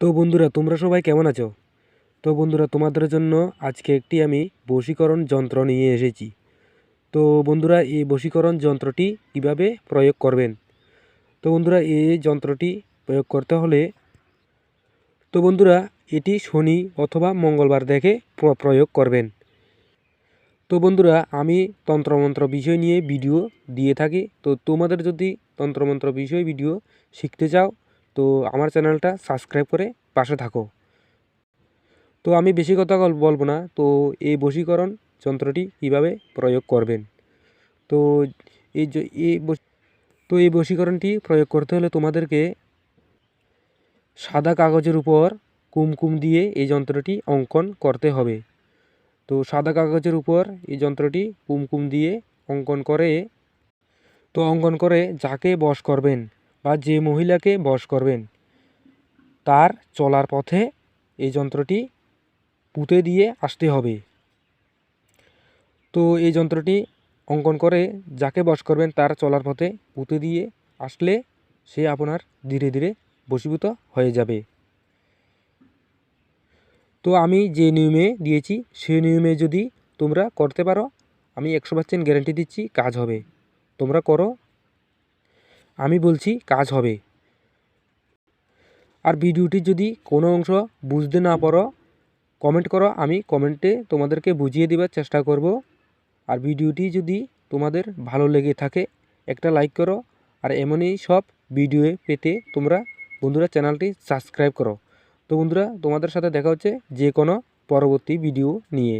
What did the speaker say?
তো বন্ধুরা, তোমরা সবাই কেমন আছো? তো বন্ধুরা, তোমাদের জন্য আজকে একটি আমি বশীকরণ যন্ত্র নিয়ে এসেছি। তো বন্ধুরা, এই বশীকরণ যন্ত্রটি কীভাবে প্রয়োগ করবেন? তো বন্ধুরা, এই যন্ত্রটি প্রয়োগ করতে হলে তো বন্ধুরা, এটি শনি অথবা মঙ্গলবার দেখে প্রয়োগ করবেন। তো বন্ধুরা, আমি তন্ত্রমন্ত্র বিষয় নিয়ে ভিডিও দিয়ে থাকি। তো তোমাদের যদি তন্ত্রমন্ত্র বিষয় ভিডিও শিখতে চাও তো আমার চ্যানেলটা সাবস্ক্রাইব করে পাশে থাকো। তো আমি বেশি কথা বলব না। তো এই বশীকরণ যন্ত্রটি কীভাবে প্রয়োগ করবেন? তো এই যে, এই তো এই বশীকরণটি প্রয়োগ করতে হলে তোমাদেরকে সাদা কাগজের উপর কুমকুম দিয়ে এই যন্ত্রটি অঙ্কন করতে হবে। তো সাদা কাগজের উপর এই যন্ত্রটি কুমকুম দিয়ে অঙ্কন করে তো অঙ্কন করে যাকে বশ করবেন বা যে মহিলাকে বশ করবেন, তার চলার পথে এই যন্ত্রটি পুঁতে দিয়ে আসতে হবে। তো এই যন্ত্রটি অঙ্কন করে যাকে বশ করবেন, তার চলার পথে পুঁতে দিয়ে আসলে সে আপনার ধীরে ধীরে বশীভূত হয়ে যাবে। তো আমি যে নিয়মে দিয়েছি, সে নিয়মে যদি তোমরা করতে পারো, আমি একশো পার্সেন্ট গ্যারেন্টি দিচ্ছি, কাজ হবে। তোমরা করো আমি বলছি কাজ হবে। আর ভিডিওটি যদি কোনো অংশ বুঝতে না পারো কমেন্ট করো, আমি কমেন্টে তোমাদেরকে বুঝিয়ে দেবার চেষ্টা করব। আর ভিডিওটি যদি তোমাদের ভালো লেগে থাকে, একটা লাইক করো। আর এমনই সব ভিডিও পেতে তোমরা বন্ধুরা চ্যানেলটি সাবস্ক্রাইব করো। তো বন্ধুরা, তোমাদের সাথে দেখা হচ্ছে যে কোনো পরবর্তী ভিডিও নিয়ে।